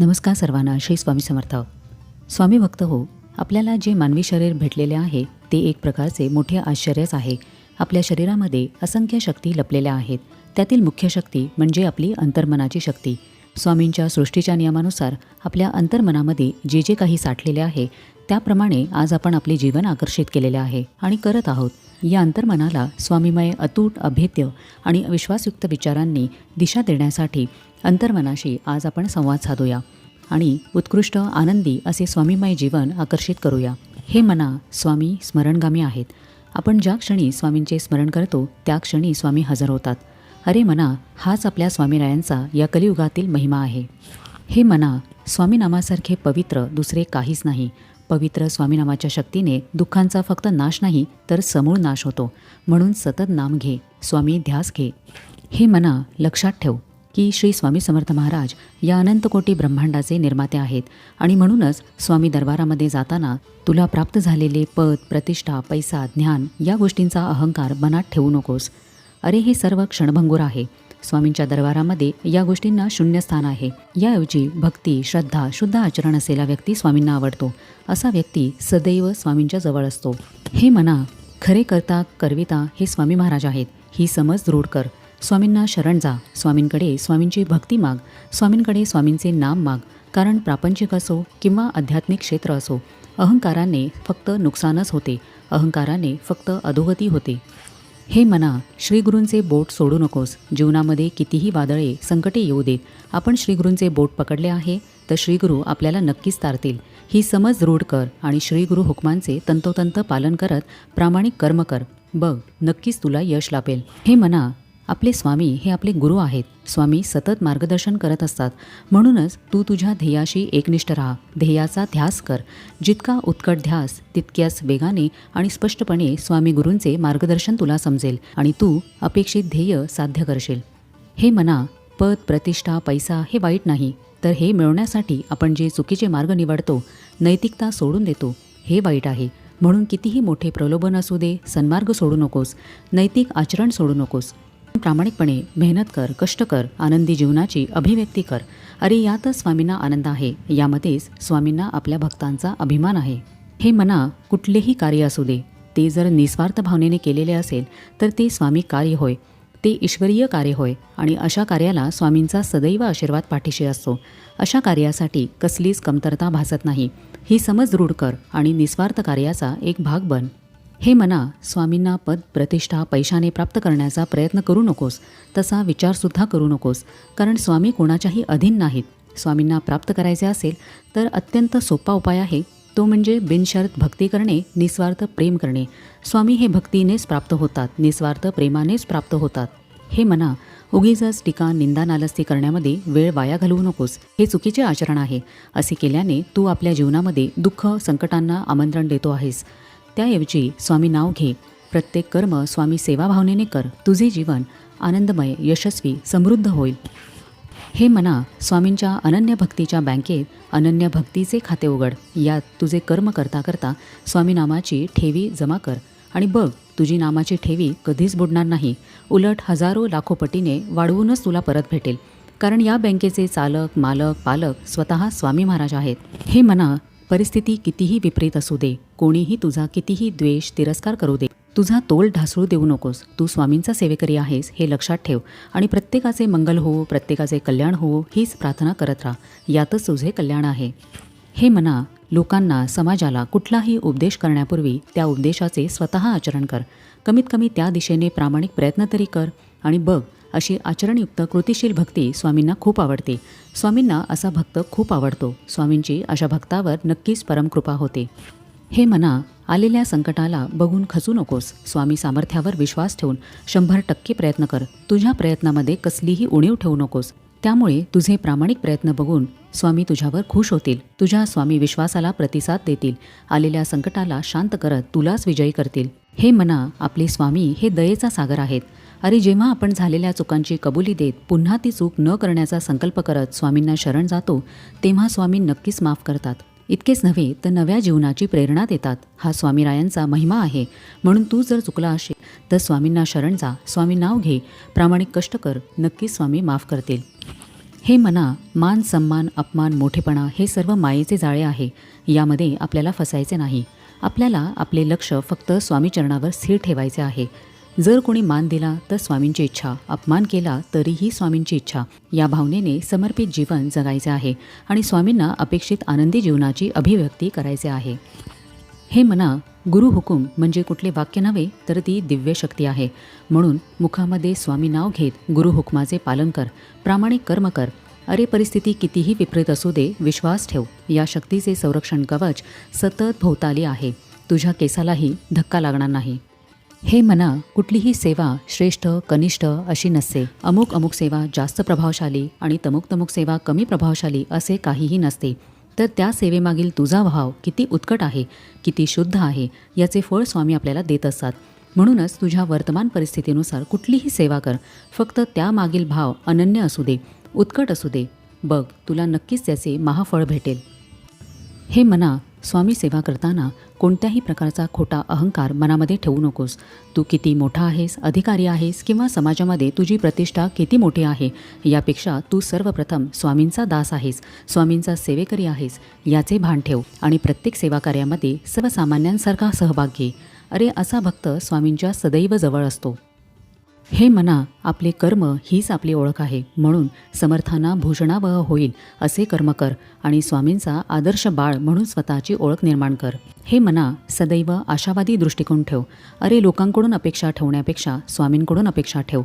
नमस्कार सर्वांना श्री स्वामी समर्थ. स्वामी भक्त हो आपल्याला जे मानवी शरीर भेटलेले आहे ते एक प्रकारचे मोठे आश्चर्यच आहे. आपल्या शरीरामध्ये असंख्य शक्ती लपलेल्या आहेत. त्यातील मुख्य शक्ती म्हणजे आपली अंतर्मनाची शक्ती. स्वामींच्या सृष्टीच्या नियमानुसार आपल्या अंतर्मनामध्ये जे जे काही साठलेले आहे त्याप्रमाणे आज आपण आपले जीवन आकर्षित केलेले आहे आणि करत आहोत. या अंतर्मनाला स्वामीमय अतूट अभेद्य आणि विश्वासयुक्त विचारांनी दिशा देण्यासाठी अंतर्मनाशी आज आपण संवाद साधूया आणि उत्कृष्ट आनंदी असे स्वामीमय जीवन आकर्षित करूया. हे मना स्वामी स्मरणगामी आहेत. आपण ज्या क्षणी स्वामींचे स्मरण करतो त्या क्षणी स्वामी हजर होतात. अरे मना हाच आपल्या स्वामीरायांचा या कलियुगातील महिमा आहे. हे मना स्वामीनामासारखे पवित्र दुसरे काहीच नाही. पवित्र स्वामीनामाच्या शक्तीने दुःखांचा फक्त नाश नाही तर समूळ नाश होतो. म्हणून सतत नाम घे स्वामी ध्यास घे. हे मना लक्षात ठेव. की श्री स्वामी समर्थ महाराज या अनंतकोटी ब्रह्मांडाचे निर्माते आहेत. आणि म्हणूनच स्वामी दरबारामध्ये जाताना तुला प्राप्त झालेले पद प्रतिष्ठा पैसा ज्ञान या गोष्टींचा अहंकार मनात ठेवू नकोस. अरे हे सर्व क्षणभंगूर आहे. स्वामींच्या दरबारामध्ये या गोष्टींना शून्य स्थान आहे. याऐवजी भक्ती श्रद्धा शुद्ध आचरण असलेला व्यक्ती स्वामींना आवडतो. असा व्यक्ती सदैव स्वामींच्या जवळ असतो. हे मना खरे करता करविता हे स्वामी महाराज आहेत. ही समज दृढ कर स्वामींना शरण जा. स्वामींकडे स्वामींची भक्ती माग. स्वामींकडे स्वामींचे नाम माग. कारण प्रापंचिक असो किंवा आध्यात्मिक क्षेत्र असो अहंकाराने फक्त नुकसानच होते. अहंकाराने फक्त अधोगती होते. हे मना श्रीगुरूंचे बोट सोडू नकोस. जीवनामध्ये कितीही वादळे संकटे येऊ देत. आपण श्रीगुरूंचे बोट पकडले आहे तर श्रीगुरू आपल्याला नक्कीच तारतील. ही समज दृढ कर आणि श्रीगुरू हुकमांचे तंतोतंत पालन करत प्रामाणिक कर्म कर. बघ नक्कीच तुला यश लाभेल. हे मना आपले स्वामी हे आपले गुरु आहेत. स्वामी सतत मार्गदर्शन करत असतात. म्हणूनच तू तुझ्या ध्येयाशी एकनिष्ठ राहा. ध्येयाचा ध्यास कर. जितका उत्कट ध्यास तितक्याच वेगाने आणि स्पष्टपणे स्वामी गुरूंचे मार्गदर्शन तुला समजेल आणि तू अपेक्षित ध्येय साध्य करशील. हे मना पद प्रतिष्ठा पैसा हे वाईट नाही. तर हे मिळवण्यासाठी आपण जे चुकीचे मार्ग निवडतो नैतिकता सोडून देतो हे वाईट आहे. म्हणून कितीही मोठे प्रलोभन असू दे सन्मार्ग सोडू नकोस. नैतिक आचरण सोडू नकोस. प्रामाणिकपणे मेहनत कर कष्ट कर आनंदी जीवनाची अभिव्यक्ती कर. अरे यातच स्वामींना आनंद आहे. यामध्येच स्वामींना आपल्या भक्तांचा अभिमान आहे. हे मना कुठलेही कार्य असू दे. ते जर निस्वार्थ भावनेने केलेले असेल तर ते स्वामी कार्य होय. ते ईश्वरीय कार्य होय आणि अशा कार्याला स्वामींचा सदैव आशीर्वाद पाठीशी असतो. अशा कार्यासाठी कसलीच कमतरता भासत नाही. ही समज दृढ कर आणि निस्वार्थ कार्याचा एक भाग बन. हे मना स्वामींना पद प्रतिष्ठा पैशाने प्राप्त करण्याचा प्रयत्न करू नकोस तसा विचारसुद्धा करू नकोस कारण स्वामी कोणाच्याही अधीन नाहीत. स्वामींना प्राप्त करायचे असेल तर अत्यंत सोपा उपाय आहे. तो म्हणजे बिनशर्त भक्ती करणे निस्वार्थ प्रेम करणे. स्वामी हे भक्तीनेच प्राप्त होतात निस्वार्थ प्रेमानेच प्राप्त होतात. हे मना उगीचच टीका निंदा नालस्ती करण्यामध्ये वेळ वाया घालवू नकोस. हे चुकीचे आचरण आहे. असे केल्याने तू आपल्या जीवनामध्ये दुःख संकटांना आमंत्रण देतो आहेस. त्याऐवजी स्वामी नाव घे. प्रत्येक कर्म स्वामी सेवाभावनेने कर. तुझे जीवन आनंदमय यशस्वी समृद्ध होईल. हे मना स्वामींच्या अनन्य भक्तीच्या बँकेत अनन्य भक्तीचे खाते उघड. यात तुझे कर्म करता करता स्वामी नामाची ठेवी जमा कर. आणि बघ तुझी नामाची ठेवी कधीच बुडणार नाही. उलट हजारो लाखो पटीने वाढवूनच तुला परत भेटेल. कारण या बँकेचे चालक मालक पालक स्वतः स्वामी महाराज आहेत. हे मना परिस्थिती कितीही विपरीत असू दे कोणीही तुझा कितीही द्वेष तिरस्कार करू दे. तुझा तोल ढासळू देऊ नकोस. तू स्वामींचा सेवेकरी आहेस हे लक्षात ठेव. आणि प्रत्येकाचे मंगल होवो प्रत्येकाचे कल्याण होवो हीच प्रार्थना करत राहा. यातच तुझे कल्याण आहे. हे मना लोकांना समाजाला कुठलाही उपदेश करण्यापूर्वी त्या उपदेशाचे स्वतः आचरण कर. कमीत कमी त्या दिशेने प्रामाणिक प्रयत्न तरी कर. आणि बघ अशी आचरणयुक्त कृतिशील भक्ती स्वामींना खूप आवडते. स्वामींना असा भक्त खूप आवडतो. स्वामींची अशा भक्तावर नक्कीच परमकृपा होते. हे मना आलेल्या संकटाला बघून खचू नकोस. स्वामी सामर्थ्यावर विश्वास ठेवून शंभर टक्के प्रयत्न कर. तुझ्या प्रयत्नामध्ये कसलीही उणीव ठेवू नकोस. त्यामुळे तुझे प्रामाणिक प्रयत्न बघून स्वामी तुझ्यावर खुश होतील. तुझ्या स्वामी विश्वासाला प्रतिसाद देतील. आलेल्या संकटाला शांत करत तुलाच विजयी करतील. हे मना आपले स्वामी हे दयेचा सागर आहेत. अरे जेव्हा आपण झालेल्या चुकांची कबुली देत पुन्हा ती चूक न करण्याचा संकल्प करत स्वामींना शरण जातो तेव्हा स्वामी नक्कीच माफ करतात. इतकेच नव्हे तर नव्या जीवनाची प्रेरणा देतात. हा स्वामीरायांचा महिमा आहे. म्हणून तू जर चुकला असेल तर स्वामींना शरण जा. स्वामी नाव घे. प्रामाणिक कष्ट कर. नक्कीच स्वामी माफ करतील. हे मना मान सन्मान अपमान मोठेपणा हे सर्व मायेचे जाळे आहे. यामध्ये आपल्याला फसायचे नाही. आपल्याला आपले लक्ष फक्त स्वामीचरणावर स्थिर ठेवायचे आहे. जर कोणी मान दिला तर स्वामींची इच्छा अपमान केला तरीही स्वामींची इच्छा. या भावनेने समर्पित जीवन जगायचे आहे आणि स्वामींना अपेक्षित आनंदी जीवनाची अभिव्यक्ती करायचे आहे. हे मना गुरु हुकुम म्हणजे कुठले वाक्य नव्हे तर ती दिव्य शक्ती आहे. म्हणून मुखामध्ये स्वामी नाव घेत गुरु हुकमाचे पालन कर प्रामाणिक कर्म कर. अरे परिस्थिती कितीही विपरीत असू दे विश्वास ठेव. या शक्तीचे संरक्षण कवच सतत भोवताली आहे. तुझ्या केसालाही धक्का लागणार नाही. हे म्हणा कुठलीही सेवा श्रेष्ठ कनिष्ठ अशी नसते. अमुक अमुक सेवा जास्त प्रभावशाली आणि तमुक तमुक सेवा कमी प्रभावशाली असे काहीही नसते. तर त्या सेवेमागील तुझा भाव किती उत्कट आहे किती शुद्ध आहे याचे फळ स्वामी आपल्याला देत असतात. म्हणूनच तुझ्या वर्तमान परिस्थितीनुसार कुठलीही सेवा कर. फक्त त्यामागील भाव अनन्य असू दे उत्कट असू दे. बघ तुला नक्कीच त्याचे महाफळ भेटेल. हे मना स्वामी सेवा करताना कोणत्याही प्रकारचा खोटा अहंकार मनामध्ये ठेवू नकोस. तू किती मोठा आहेस अधिकारी आहेस किंवा समाजामध्ये तुझी प्रतिष्ठा किती मोठी आहे यापेक्षा तू सर्वप्रथम स्वामींचा दास आहेस स्वामींचा सेवेकरी आहेस याचे भान ठेव आणि प्रत्येक सेवा कार्यामध्ये सर्वसामान्यांसारखा सहभाग घे. अरे असा भक्त स्वामींच्या सदैव जवळ असतो. हे मना आपले कर्म हीच आपली ओळख आहे. म्हणून समर्थांना भूषणावह होईल असे कर्म कर आणि स्वामींचा आदर्श बाळ म्हणून स्वतःची ओळख निर्माण कर. हे मना सदैव आशावादी दृष्टिकोन ठेव. अरे लोकांकडून अपेक्षा ठेवण्यापेक्षा स्वामींकडून अपेक्षा ठेव.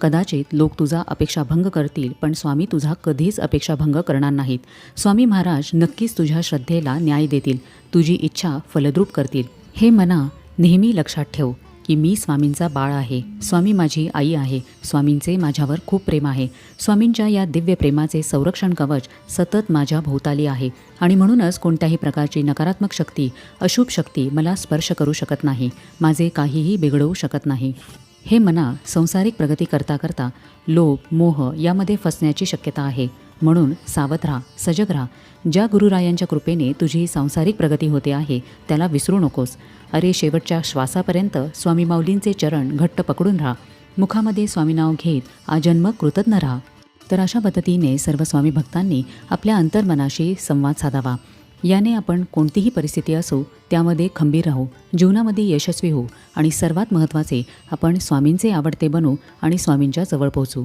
कदाचित लोक तुझा अपेक्षाभंग करतील पण स्वामी तुझा कधीच अपेक्षाभंग करणार नाहीत. स्वामी महाराज नक्कीच तुझ्या श्रद्धेला न्याय देतील तुझी इच्छा फलद्रूप करतील. हे मना नेहमी लक्षात ठेव. की मी स्वामींचा बाळ आहे. स्वामी माझी आई आहे. स्वामींचे माझ्यावर खूप प्रेम आहे. स्वामींच्या या दिव्य प्रेमाचे संरक्षण कवच सतत माझ्या भोवताली आहे. आणि म्हणूनच कोणत्याही प्रकारची नकारात्मक शक्ती अशुभ शक्ती मला स्पर्श करू शकत नाही. माझे काहीही बिघडवू शकत नाही. हे मना संसारिक प्रगती करता करता लोभ मोह यामध्ये फसण्याची शक्यता आहे. म्हणून सावध राहा सजग राहा. ज्या गुरुरायांच्या कृपेने तुझी सांसारिक प्रगती होते आहे त्याला विसरू नकोस. अरे शेवटच्या श्वासापर्यंत स्वामी माऊलींचे चरण घट्ट पकडून राहा. मुखामध्ये स्वामी नाव घेत आजन्म कृतज्ञ राहा. तर अशा पद्धतीने सर्व स्वामी भक्तांनी आपल्या अंतर्मनाशी संवाद साधावा. याने आपण कोणतीही परिस्थिती असो त्यामध्ये खंबीर राहू जीवनामध्ये यशस्वी होऊ आणि सर्वात महत्त्वाचे आपण स्वामींचे आवडते बनू आणि स्वामींच्या जवळ पोहोचू.